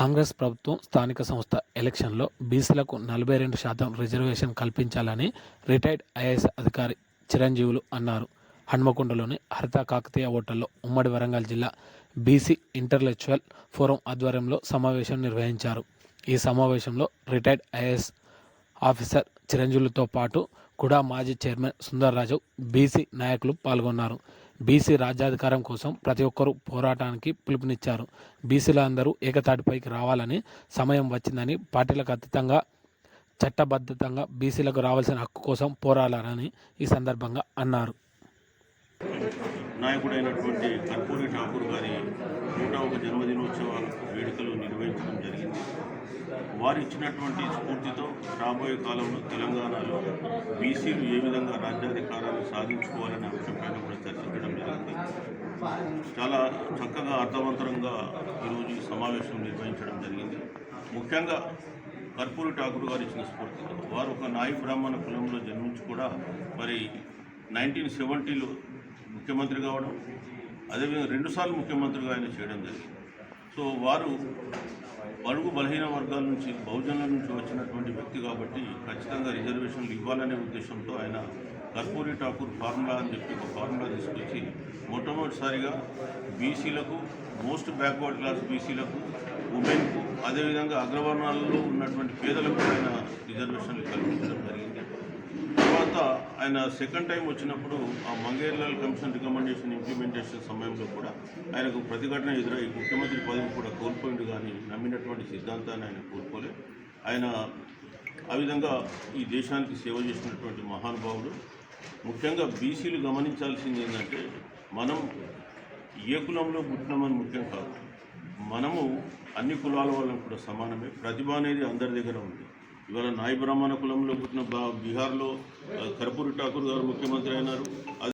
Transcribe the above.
కాంగ్రెస్ ప్రభుత్వం స్థానిక సంస్థ ఎలక్షన్లో బీసీలకు నలభై రెండు శాతం రిజర్వేషన్ కల్పించాలని రిటైర్డ్ ఐఏఎస్ అధికారి చిరంజీవులు అన్నారు. హన్మకొండలోని హరిత కాకతీయ హోటల్లో ఉమ్మడి వరంగల్ జిల్లా బీసీ ఇంటర్లెక్చువల్ ఫోరం ఆధ్వర్యంలో సమావేశం నిర్వహించారు. ఈ సమావేశంలో రిటైర్డ్ ఐఏఎస్ ఆఫీసర్ చిరంజీవులతో పాటు కూడా మాజీ చైర్మన్ సుందర్రాజు బీసీ నాయకులు పాల్గొన్నారు. బీసీ రాజ్యాధికారం కోసం ప్రతి ఒక్కరూ పోరాటానికి పిలుపునిచ్చారు. బీసీలందరూ ఏకతాటిపైకి రావాలని సమయం వచ్చిందని పార్టీలకు అతీతంగా చట్టబద్ధతంగా బీసీలకు రావాల్సిన హక్కు కోసం పోరాడాలని ఈ సందర్భంగా అన్నారు. నాయకుడైనటువంటి కర్పూరి ఠాకూర్ గారి నూట ఒక జన్మదినోత్సవ వేడుకలు నిర్వహించడం జరిగింది. వారు ఇచ్చినటువంటి స్ఫూర్తితో రాబోయే కాలంలో తెలంగాణలో బీసీలు ఏ విధంగా రాజ్యాధికారాన్ని సాధించుకోవాలనే అంశంపైన కూడా చర్చించడం జరిగింది. చాలా చక్కగా అర్థవంతరంగా ఈరోజు ఈ సమావేశం నిర్వహించడం జరిగింది. ముఖ్యంగా కర్పూరి ఠాకూర్ గారు ఇచ్చిన స్ఫూర్తితో. వారు ఒక నాయ బ్రాహ్మణ కులంలో జన్మించి కూడా మరి నైన్టీన్ సెవెంటీలో ముఖ్యమంత్రి కావడం అదేవిధంగా రెండుసార్లు ముఖ్యమంత్రిగా ఆయన చేయడం జరిగింది. సో వారు బడుగు బలహీన వర్గాల నుంచి బహుజనుల నుంచి వచ్చినటువంటి వ్యక్తి కాబట్టి ఖచ్చితంగా రిజర్వేషన్లు ఇవ్వాలనే ఉద్దేశంతో ఆయన కర్పూరి ఠాకూర్ ఫార్ములా అని చెప్పి ఒక ఫార్ములా మొట్టమొదటిసారిగా బీసీలకు మోస్ట్ బ్యాక్వర్డ్ క్లాస్ బీసీలకు ఉమెన్కు అదేవిధంగా అగ్రవర్ణాలలో ఉన్నటువంటి పేదలకు ఆయన రిజర్వేషన్లు కల్పించడం జరిగింది. తర్వాత ఆయన సెకండ్ టైం వచ్చినప్పుడు ఆ మంగేర్లాల్ కమిషన్ రికమెండేషన్ ఇంప్లిమెంటేషన్ సమయంలో కూడా ఆయనకు ప్రతిఘటన ఎదురై ముఖ్యమంత్రి పదవి కూడా కోల్పోయింది కానీ నమ్మినటువంటి సిద్ధాంతాన్ని ఆయన కోల్పోలే. ఆయన ఆ విధంగా ఈ దేశానికి సేవ చేసినటువంటి మహానుభావుడు. ముఖ్యంగా బీసీలు గమనించాల్సింది ఏంటంటే మనం ఏ కులంలో పుట్టినామని ముఖ్యం కాదు. మనము అన్ని కులాల వాళ్ళని కూడా సమానమే. ప్రతిభ అనేది అందరి దగ్గర ఉంది. ఇవాళ నాయ బ్రాహ్మణ కులంలో పుట్టిన బీహార్లో కర్పూరి ఠాకూర్ గారు ముఖ్యమంత్రి అయినారు.